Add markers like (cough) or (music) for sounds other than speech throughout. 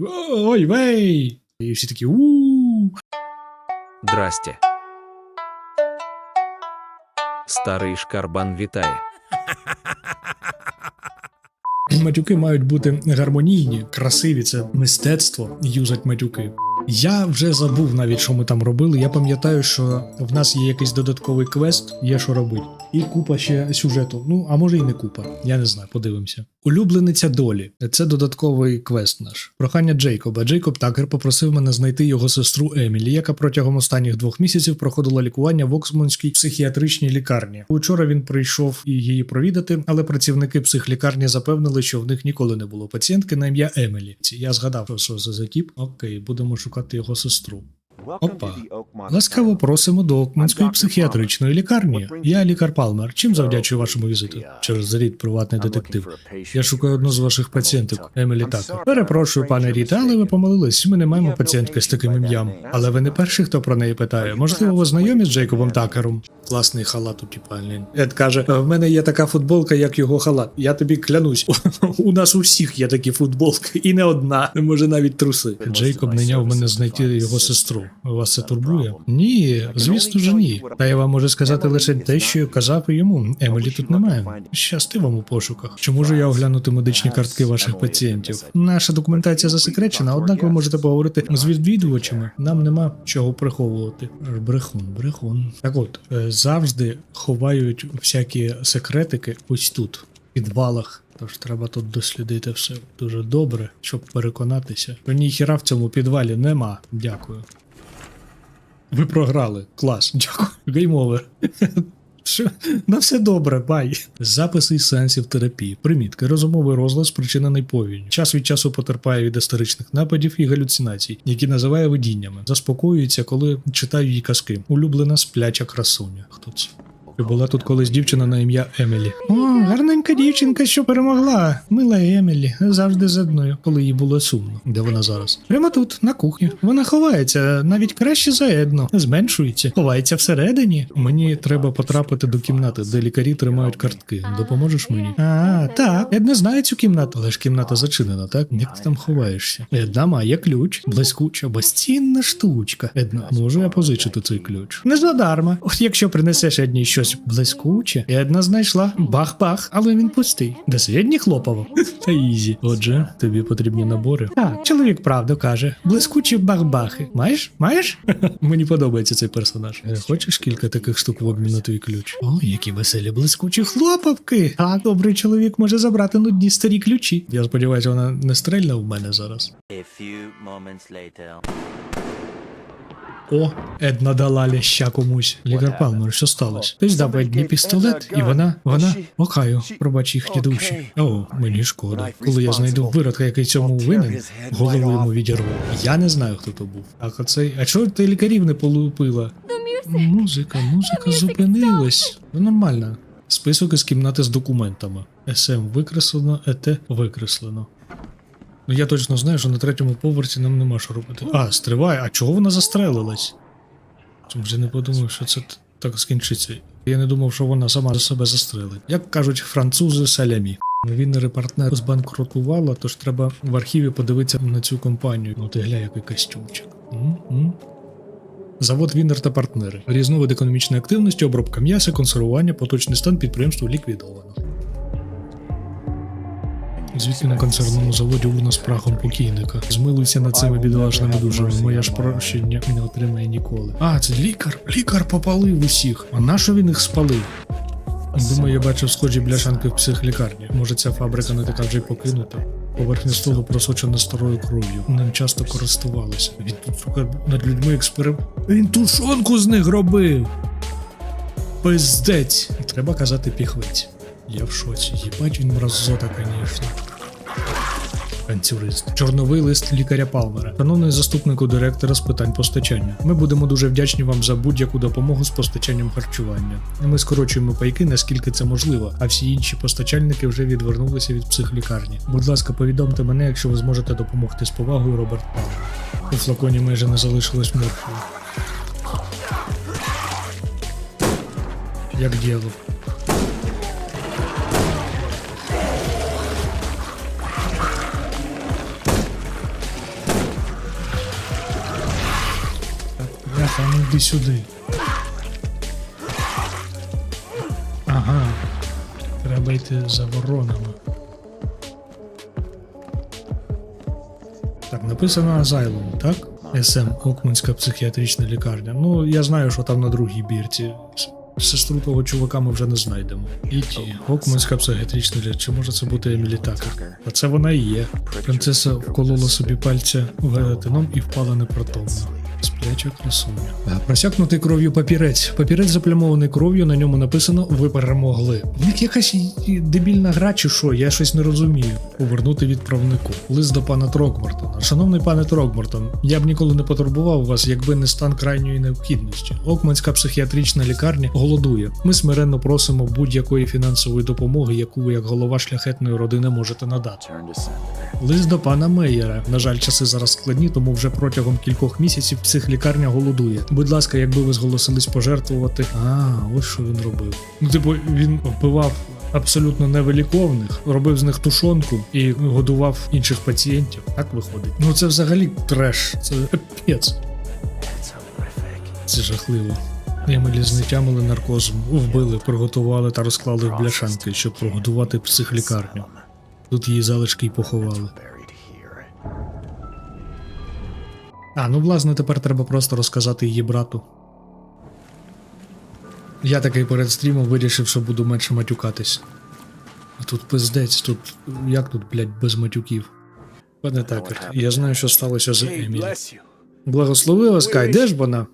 Ой, вей! І всі такі у Здрасте. Старий шкарбан вітає. Матюки мають бути гармонійні, красиві, це мистецтво юзать матюки. Я вже забув навіть, що ми там робили. Я пам'ятаю, що в нас є якийсь додатковий квест, є що робити. І купа ще сюжету. Ну, а може і не купа. Я не знаю, подивимося. Улюблениця долі. Це додатковий квест наш. Прохання Джейкоба. Джейкоб Такер попросив мене знайти його сестру Емілі, яка протягом останніх двох місяців проходила лікування в Оксмонській психіатричній лікарні. Учора він прийшов і її провідати, але працівники психлікарні запевнили, що в них ніколи не було пацієнтки на ім'я Емілі. Я згадав, що це за тіп. Окей, будемо шукати його сестру. Опа. Ласкаво просимо до Окманської психіатричної лікарні. Я лікар Палмер. Чим завдячую вашому візиту? Через рід приватний детектив. Я шукаю одну з ваших пацієнток, Емілі Такер. Перепрошую, пане Ріта, але ви помилились. Ми не маємо пацієнтки з таким ім'ям. Але ви не перший, хто про неї питає. Можливо, ви знайомі з Джейкобом Такером? Класний халат у тіпальні. Ед каже: в мене є така футболка, як його халат. Я тобі клянусь. (laughs) У нас у всіх є такі футболки, і не одна, може навіть труси. Джейкоб найняв мене знайти його сестру. Вас це турбує? Ні, звісно ж ні. Та я вам можу сказати лише те, що я казав і йому. Емілі тут немає. Щасти вам у пошуках. Чи можу я оглянути медичні картки ваших пацієнтів? Наша документація засекречена, однак ви можете поговорити з відвідувачами. Нам нема чого приховувати. Брехун, брехун. Так от е, завжди ховають всякі секретики ось тут, в підвалах. Тож треба тут дослідити все дуже добре, щоб переконатися. що ніхіра в цьому підвалі нема. Дякую. Ви програли. Клас. Дякую. Гейм-овер. Що? На все добре, бай. Записи сеансів терапії. Примітки. Розумовий розлад спричинений повінь. Час від часу потерпає від історичних нападів і галюцинацій, які називає видіннями. Заспокоюється, коли читаю її казки. Улюблена спляча красуня. Хто це? І була тут колись дівчина на ім'я Емілі. О, гарненька дівчинка, що перемогла. Мила Емілі, завжди з одною, коли їй було сумно. Де вона зараз? Прямо тут, на кухні. Вона ховається, навіть краще за Едно. Зменшується, ховається всередині. Мені треба потрапити до кімнати, де лікарі тримають картки. Допоможеш мені? А, так. Една знає цю кімнату, але ж кімната зачинена, так? Як ти там ховаєшся? Една має ключ, блискуча, безцінна штучка. Една, можу я позичити цей ключ? Не задарма. От якщо принесеш Едні щось блискуче, Една знайшла бах-бах, але він пустий. Де Едні хлопало? Та ізі. Отже, тобі потрібні набори. Так, чоловік правду каже. Блискучі бах-бахи. Маєш? Маєш? (laughs) Мені подобається цей персонаж. Е, Хочеш кілька таких штук в обмін на твій ключ? О, які веселі блискучі хлопавки. Так, добрий чоловік може забрати нудні старі ключі. Я сподіваюся, вона не стрельне в мене зараз. A few moments later. О, Една дала ляща комусь. Лікар Палмер, що сталося? Хтось дав Едні пістолет, і вона, вона, охаю, пробач їхні душі. О, мені шкода. Коли я знайду виродка, який цьому винен, голову йому відірву. Я не знаю, хто то був. Так оцей. А чого ти лікарів не полупила? Музика, музика зупинилась. Ну нормально. Список із кімнати з документами. СМ викреслено, ЕТ викреслено. Ну я точно знаю, що на третьому поверсі нам нема що робити. А, стривай, а чого вона застрелилась? Чому ж я не подумав, що це так скінчиться. Я не думав, що вона сама за себе застрелить. Як кажуть французи салямі. Віннери партнер збанкрутувала, тож треба в архіві подивитися на цю компанію. Ну ти гля, який костюмчик. М-м. Завод Віннер та партнери. Різновид економічної активності, обробка м'яса, консервування, поточний стан підприємства ліквідовано. Звідки на консервному заводі урна з прахом покійника. Змилуйся над цими бідолашними душами. Моя ж прощення не отримає ніколи. А, це лікар. Лікар попалив усіх. А нащо він їх спалив? Думаю, я бачив схожі бляшанки в психлікарні. Може, ця фабрика не така вже й покинута. Поверхня столу просочена старою кров'ю. Ним часто користувалися. Він тут, сука, над людьми експеримент. Він тушонку з них робив. Пиздець. Треба казати піхвець. Я в шоці. Їбать він мразота, конечно. Танцюрист. Чорновий лист лікаря Палмера. Шановний заступнику директора з питань постачання. Ми будемо дуже вдячні вам за будь-яку допомогу з постачанням харчування. Ми скорочуємо пайки, наскільки це можливо, а всі інші постачальники вже відвернулися від психлікарні. Будь ласка, повідомте мене, якщо ви зможете допомогти з повагою, Роберт Палмер. У флаконі майже не залишилось морфію. Як діло. Іди сюди. Ага. Треба йти за воронами. Так, написано Asylum, так? СМ Окманська психіатрична лікарня. Ну, я знаю, що там на другій бірці. Сестру того чувака ми вже не знайдемо. І ті. Окманська психіатрична лікарня. Чи може це бути Емілі Такер? А це вона і є. Принцеса вколола собі пальця веретеном і впала непритомно. Спляча красуня. Просякнутий кров'ю папірець. Папірець заплямований кров'ю, на ньому написано Ви перемогли. В них якась дебільна гра, чи що? Я щось не розумію. Повернути відправнику. Лист до пана Трокмортона. Шановний пане Трокмортон, я б ніколи не потурбував вас, якби не стан крайньої необхідності. Окманська психіатрична лікарня голодує. Ми смиренно просимо будь-якої фінансової допомоги, яку ви як голова шляхетної родини можете надати. Лист до пана Мейєра. На жаль, часи зараз складні, тому вже протягом кількох місяців психлікарня голодує. Будь ласка, якби ви зголосились пожертвувати. А, ось що він робив. Ну, типу, він вбивав абсолютно невиліковних, робив з них тушонку і годував інших пацієнтів. Так виходить. Ну це взагалі треш. Це капець. Це жахливо. Емілі знетямили наркозом, вбили, приготували та розклали в бляшанки, щоб прогодувати психлікарню. Тут її залишки й поховали. А, ну власне, тепер треба просто розказати її брату. Я такий перед стрімом вирішив, що буду менше матюкатись. А тут пиздець, тут. як тут, блядь, без матюків? Пане Такер, я знаю, що сталося з Емілі. Благослови вас, Кай, де ж вона?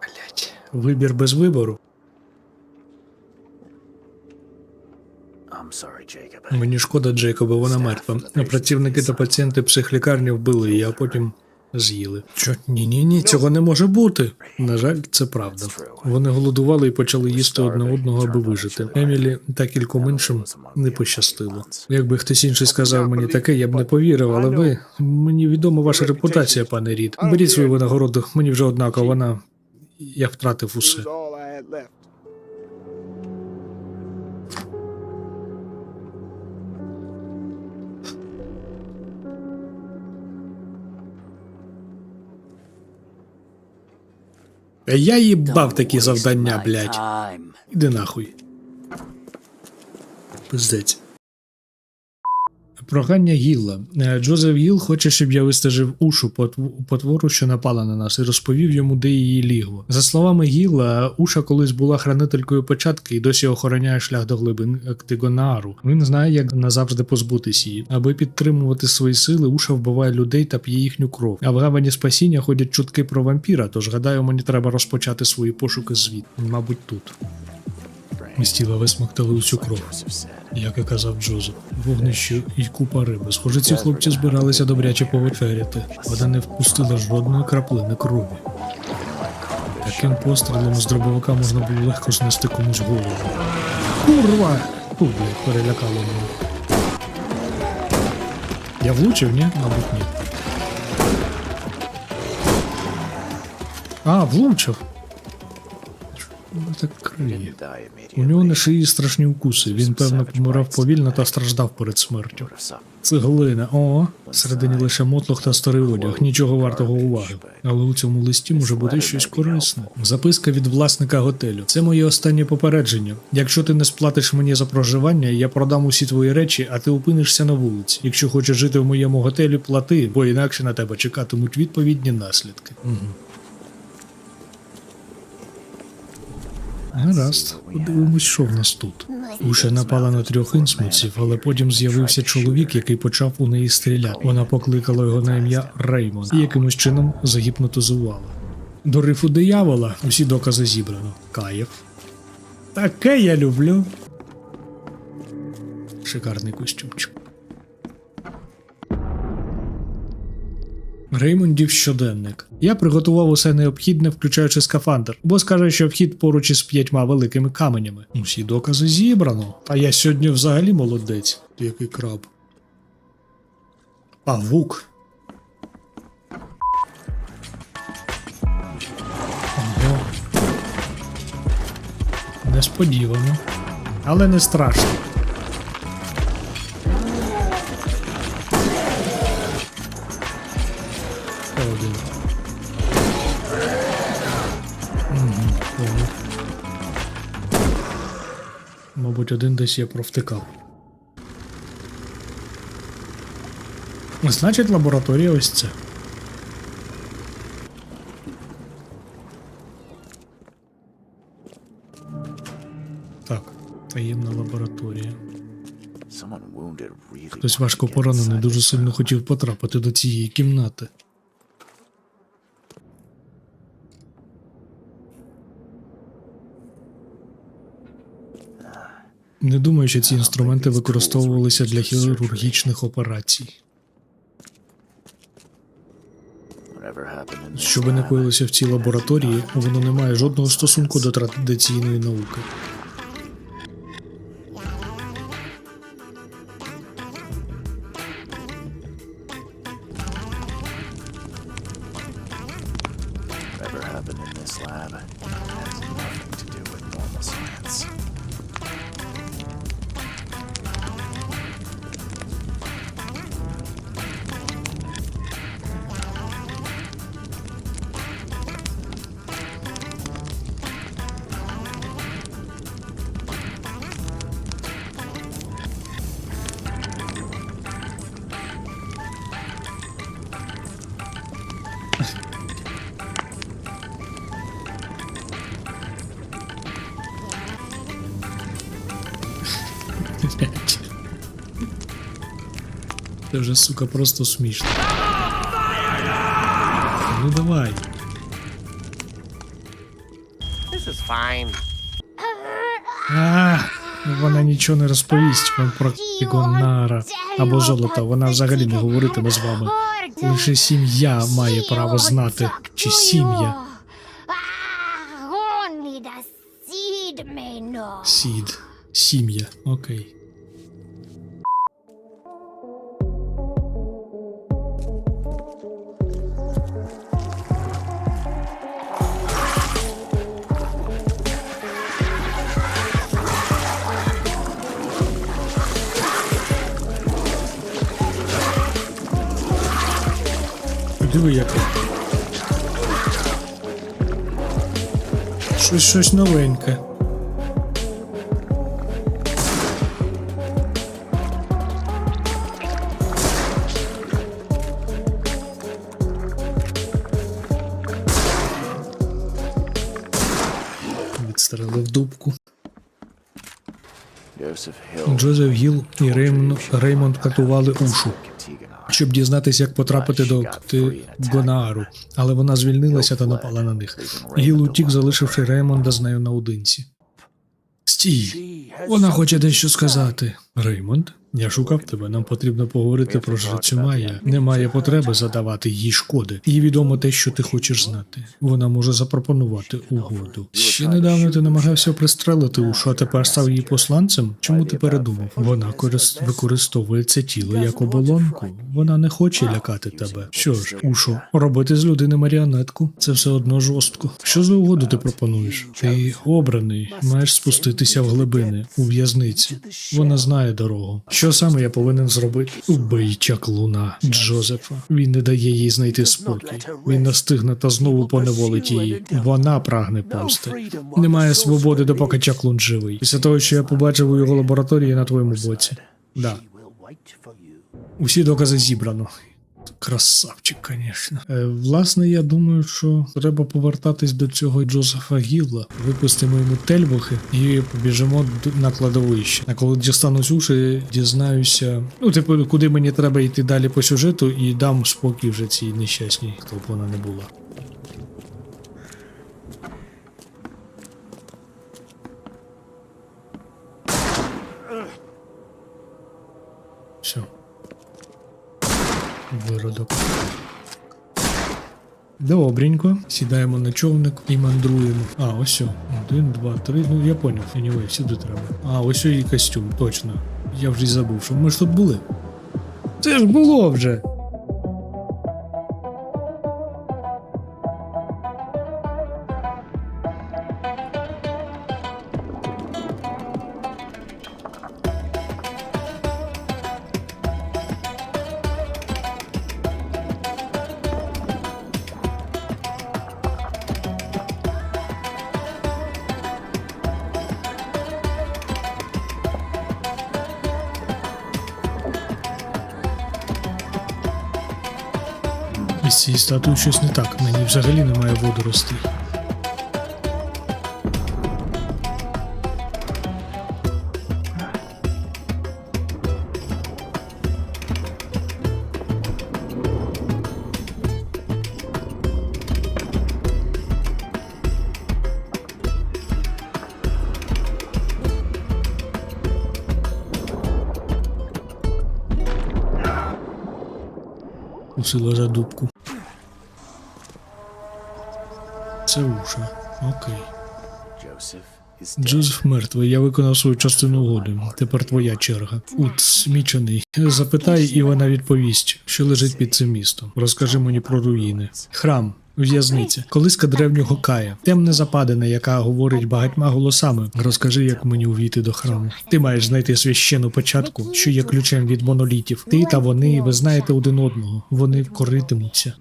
Блять, вибір без вибору. Мені шкода Джейкоба, вона мертва. Працівники та пацієнти психлікарні вбили її, а потім з'їли. Що? Ні, ні, ні, цього не може бути. На жаль, це правда. Вони голодували і почали їсти одне одного, аби вижити. Емілі та кільком іншим не пощастило. Якби хтось інший сказав мені таке, я б не повірив, але ви мені відома ваша репутація, пане Рід. Беріть свою винагороду, мені вже однаково, вона. Я втратив усе. Я їбав такі завдання, блядь. Іди нахуй. Пиздець. Прохання Гілла. Е, Джозеф Гіл хоче, щоб я вистежив ушу потв- потвору, що напала на нас, і розповів йому, де її лігво. За словами Гілла, Уша колись була хранителькою початки і досі охороняє шлях до глибин Ктигонаару. Він знає, як назавжди позбутись її. Аби підтримувати свої сили, Уша вбиває людей та п'є їхню кров. А в гавані спасіння ходять чутки про вампіра, тож гадаю, мені треба розпочати свої пошуки звід. Мабуть, тут. Ми з тіла висмоктали усю кров, як і казав Джозеф. Вогнище і купа риби. Схоже, ці хлопці збиралися добряче повечеряти. Вода не впустила жодної краплини крові. Таким пострілом з дробовика можна було легко знести комусь голову. Курва! Блядь, перелякало мене. Я влучив, ні? Мабуть, ні. А, влучив. Так криє. У нього на шиї страшні укуси. Він, певно, помирав повільно та страждав перед смертю. Цеглина, о, всередині лише мотлох та старий одяг, нічого вартого уваги. Але у цьому листі може бути щось корисне. Записка від власника готелю. Це моє останнє попередження. Якщо ти не сплатиш мені за проживання, я продам усі твої речі, а ти опинишся на вулиці. Якщо хочеш жити в моєму готелі, плати, бо інакше на тебе чекатимуть відповідні наслідки. Угу. Гаразд, подивимось, що в нас тут. Уша напала на трьох інсмутців, але потім з'явився чоловік, який почав у неї стріляти. Вона покликала його на ім'я Реймон і якимось чином загіпнотизувала. До рифу диявола усі докази зібрано. Каєв. Таке я люблю. Шикарний костюмчик. Реймондів щоденник. Я приготував усе необхідне, включаючи скафандр, бо скаже, що вхід поруч із п'ятьма великими каменями. Усі докази зібрано. А я сьогодні взагалі молодець. Який краб. Павук. Ого. Несподівано. Але не страшно. Мабуть, один десь я провтикав. Значить, лабораторія ось це. Так, таємна лабораторія. Хтось важко поранений дуже сильно хотів потрапити до цієї кімнати. Не думаю, що ці інструменти використовувалися для хірургічних операцій. Що би не коїлося в цій лабораторії, воно не має жодного стосунку до традиційної науки. Це вже, сука, просто смішно. Ну давай. This is fine. А, вона нічого не розповість вам про Кігонара або золото. Вона взагалі не говоритиме з вами. Лише сім'я має право знати, чи сім'я. Сід. Сім'я. Окей. Диви як. Щось щось новеньке. Відстрелив дубку. Джозеф Гіл і Реймон, Реймонд катували ушу. Щоб дізнатися, як потрапити до Ктигонаару, але вона звільнилася та напала на них. Гіл утік, залишивши Реймонда з нею наодинці. Стій! Вона хоче дещо сказати. Реймонд, я шукав тебе. Нам потрібно поговорити про жрицю Майя. Немає потреби задавати їй шкоди. Їй відомо те, що ти хочеш знати. Вона може запропонувати угоду. Ще недавно ти намагався пристрелити ушу, а тепер став її посланцем. Чому ти передумав? Вона корис... використовує це тіло як оболонку. Вона не хоче лякати тебе. Що ж, Ушо, робити з людини маріонетку це все одно жорстко. Що за угоду ти пропонуєш? Ти обраний, маєш спуститися в глибини у в'язниці. Вона знає дорогу. Що саме я повинен зробити? Убий чаклуна Джозефа. Він не дає їй знайти спокій. Він настигне та знову поневолить її. Вона прагне помсти. Немає свободи, допоки чаклун живий. Після того, що я побачив у його лабораторії на твоєму боці. Да. Усі докази зібрано. Красавчик, звісно. Е, власне, я думаю, що треба повертатись до цього Джозефа Гілла, випустимо йому тельбухи і побіжимо на кладовище. А коли дістанусь уші, дізнаюся. Ну, типу, куди мені треба йти далі по сюжету, і дам спокій вже цій нещасній, хто б вона не була. Все. Виродок. Добренько. Сідаємо на човник і мандруємо. А, ось. Один, два, три. Ну я поняв. Anyway, сюди треба. А, ось і костюм, точно. Я вже й забув, що ми ж тут були. Це ж було вже. Цією статуєю щось не так, на ній взагалі немає водоростей. Усила за дубку. Це уша. Окей. Джозеф мертвий, я виконав свою частину угоди. Тепер твоя черга. Ут, смічений. Запитай, і вона відповість, що лежить під цим містом. Розкажи мені про руїни. Храм. В'язниця, колиска древнього Кая, темна западина, яка говорить багатьма голосами. Розкажи, як мені увійти до храму. Ти маєш знайти священну початку, що є ключем від монолітів. Ти та вони, ви знаєте один одного. Вони коритимуться.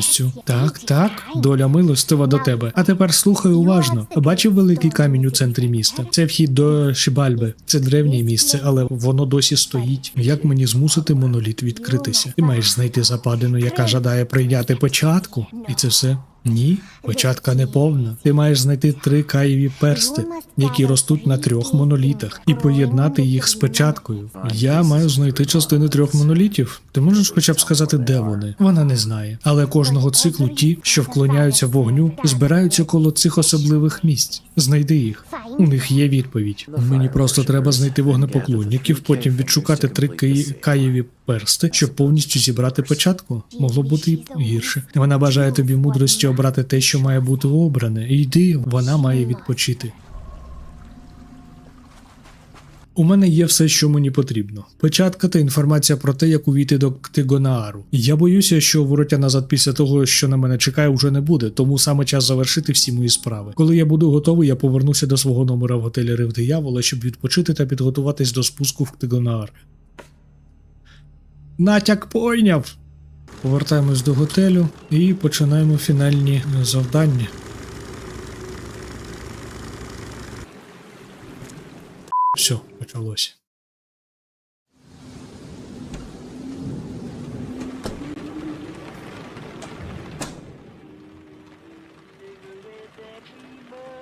Цю. Так, так, доля милостива до тебе. А тепер слухай уважно. Бачив великий камінь у центрі міста. Це вхід до Шибальби. Це древнє місце, але воно досі стоїть. Як мені змусити моноліт відкритися? Ти маєш знайти западину, яка жадає прийняти початку. І це все. Ні, початка не повна. Ти маєш знайти три каєві персти, які ростуть на трьох монолітах, і поєднати їх з печаткою. Я маю знайти частини трьох монолітів. Ти можеш хоча б сказати, де вони? Вона не знає. Але кожного циклу ті, що вклоняються вогню, збираються коло цих особливих місць. Знайди їх. У них є відповідь. Мені просто треба знайти вогнепоклонників, потім відшукати три каєві персти, щоб повністю зібрати початку. Могло бути і гірше. Вона бажає тобі мудрості обрати те, що має бути обране. Йди, вона має відпочити. У мене є все, що мені потрібно. Печатка та інформація про те, як увійти до Ктигонаару. Я боюся, що вороття назад після того, що на мене чекає, вже не буде, тому саме час завершити всі мої справи. Коли я буду готовий, я повернуся до свого номера в готелі Рив Диявола, щоб відпочити та підготуватись до спуску в Ктигонаар. Натяк пойняв. Повертаємось до готелю і починаємо фінальні завдання. Все, почалося. Get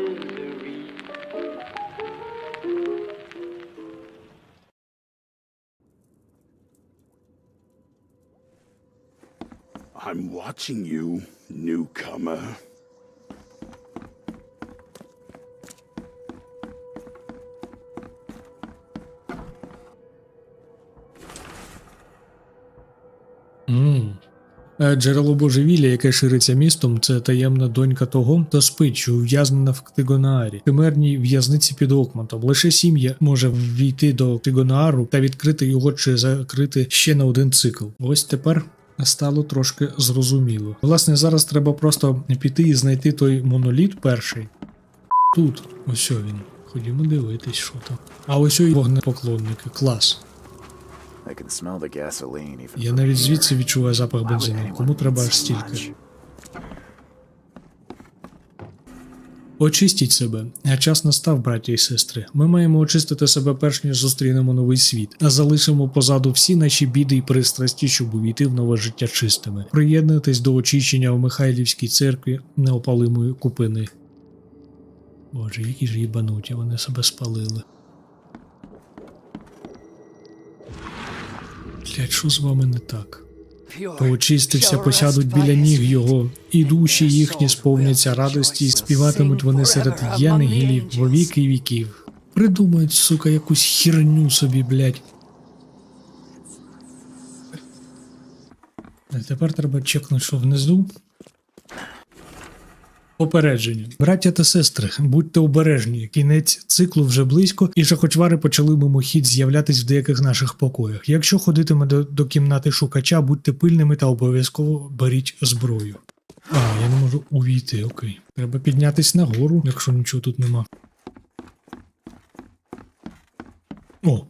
I'm watching you, newcomer. Е, Джерело божевілля, яке шириться містом, це таємна донька того, хто спить, що ув'язнена в Ктигонаарі, химерній в'язниці під Окмантом. Лише сім'я може ввійти до Ктигонаару та відкрити його чи закрити ще на один цикл. Ось тепер. Стало трошки зрозуміло. Власне, зараз треба просто піти і знайти той моноліт перший. Тут, ось він. Ходімо дивитись, що там. А ось ось вогнепоклонники, клас. Я навіть звідси відчуваю запах бензину. Кому треба аж стільки? Очистіть себе. А час настав, браті і сестри. Ми маємо очистити себе перш ніж зустрінемо новий світ, а залишимо позаду всі наші біди і пристрасті, щоб увійти в нове життя чистими. Приєднуйтесь до очищення в Михайлівській церкві неопалимої купини. Боже, які ж їбануті, вони себе спалили. Блять, що з вами не так? Поочистився, посядуть біля ніг його, і душі їхні сповняться радості, і співатимуть вони серед єнгелів во віки віків. Придумають, сука, якусь херню собі, блять. А тепер треба чекнути, що внизу. Попередження. Браття та сестри, будьте обережні. Кінець циклу вже близько, і шахочвари почали мимохідь з'являтись в деяких наших покоях. Якщо ходитиме до, до кімнати шукача, будьте пильними та обов'язково беріть зброю. А, я не можу увійти, окей. Треба піднятись нагору, якщо нічого тут нема. О.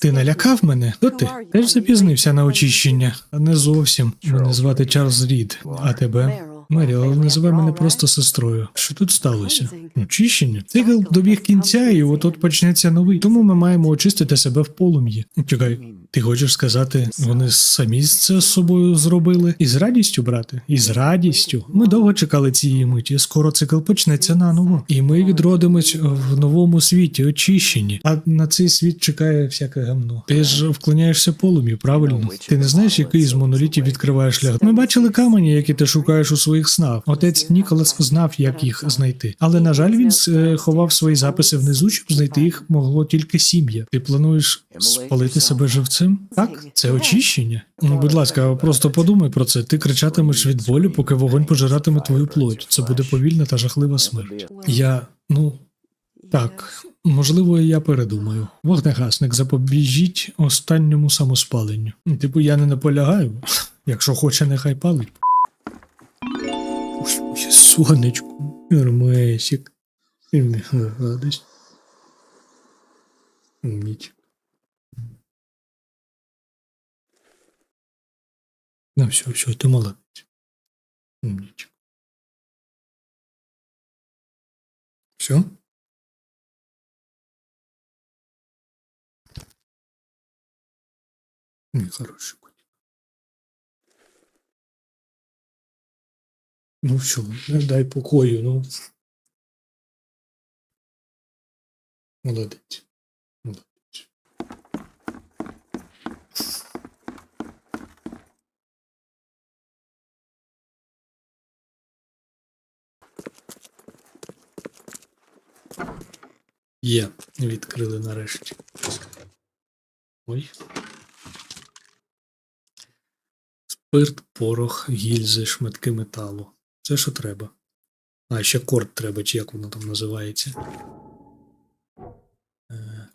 Ти налякав мене? Хто ти? Теж запізнився на очищення, а не зовсім. Мене звати Чарльз Рід, а тебе? Мері, але називай мене просто сестрою. Що тут сталося? Очищення? Цикл добіг кінця, і от-от почнеться новий. Тому ми маємо очистити себе в полум'ї. Чекай, ти хочеш сказати, вони самі це з собою зробили? І з радістю, брате? І з радістю. Ми довго чекали цієї миті. Скоро цикл почнеться наново. І ми відродимось в новому світі, очищені. А на цей світ чекає всяке гамно. Ти ж вклоняєшся полум'ю, правильно? Ти не знаєш, який з монолітів відкриває шлях. Ми бачили камені, які ти шукаєш у своїх снах. Отець Ніколас знав, як їх знайти. Але на жаль, він е, ховав свої записи внизу, щоб знайти їх могло тільки сім'я. Ти плануєш спалити себе живцем? Так, це очищення. Ну, будь ласка, просто подумай про це. Ти кричатимеш від болю, поки вогонь пожиратиме твою плоть. Це буде повільна та жахлива смерть. Я, ну. Так, можливо, і я передумаю. Вогнегасник, запобіжіть останньому самоспаленню. Типу, я не наполягаю. Якщо хоче, нехай палить. Ой, моє сонечко, Ермесік. Радость. Ніч. Ну все, все, ти молодець. Ніч. Все? Мій хороший котик. Ну все, не дай покою, ну. Молодець. Є, відкрили нарешті. Ой. Спирт, порох, гільзи, шматки металу. Це що треба. А, ще корд треба, чи як воно там називається. Е,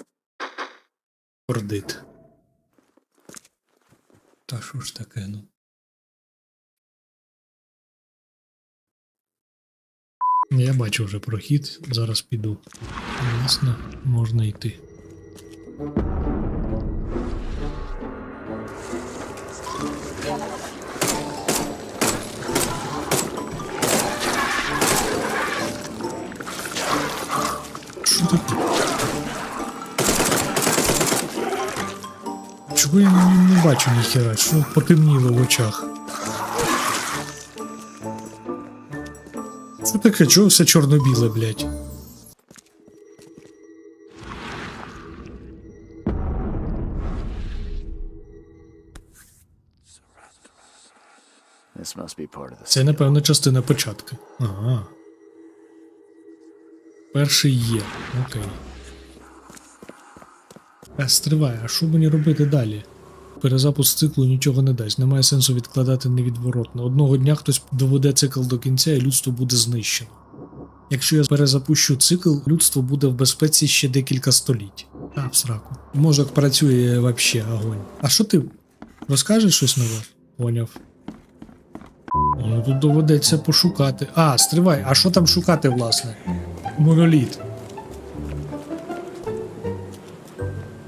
Кордит. Та що ж таке, ну. Я бачу вже прохід, зараз піду. Ясно, можна йти. Що таке? Чого я не бачу ніхера? Що потемніло в очах? Що таке? Чого все чорно-біле, блядь? Це, напевно, частина початку. Ага. Перший є. Окей. А стривай, а що мені робити далі? Перезапуск циклу нічого не дасть. Немає сенсу відкладати невідворотно. Одного дня хтось доведе цикл до кінця і людство буде знищено. Якщо я перезапущу цикл, людство буде в безпеці ще декілька століть. А, в сраку. Мозок працює вообще огонь. А що ти розкажеш щось нове? Поняв. Ну, тут доведеться пошукати. А, стривай, а що там шукати, власне? Моноліт.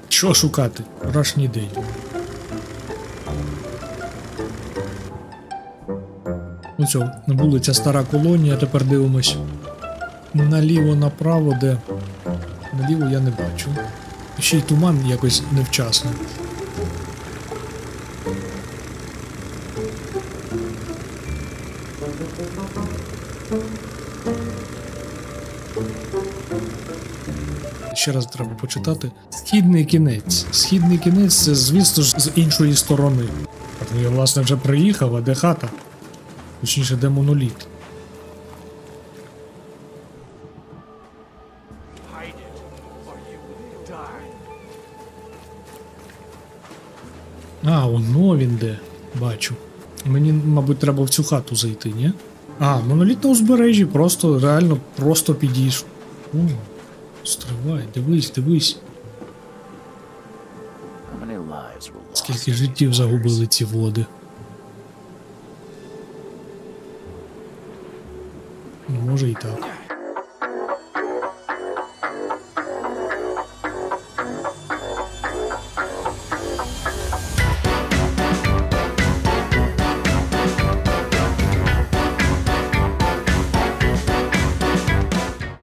Що шукати? Вчорашній день. Цього, вулиця Стара Колонія, тепер дивимось. Наліво, направо, де. Наліво я не бачу. Ще й туман якось невчасно. Ще раз треба почитати. Східний кінець. Східний кінець це, звісно ж, з іншої сторони. Я, власне, вже приїхав, а де хата? Точніше, де моноліт. А, воно він де. Бачу. Мені, мабуть, треба в цю хату зайти, ні? А, моноліт на узбережжі, просто реально просто підійшов. О, стривай, дивись, дивись. Скільки життів загубили ці води. Може і так.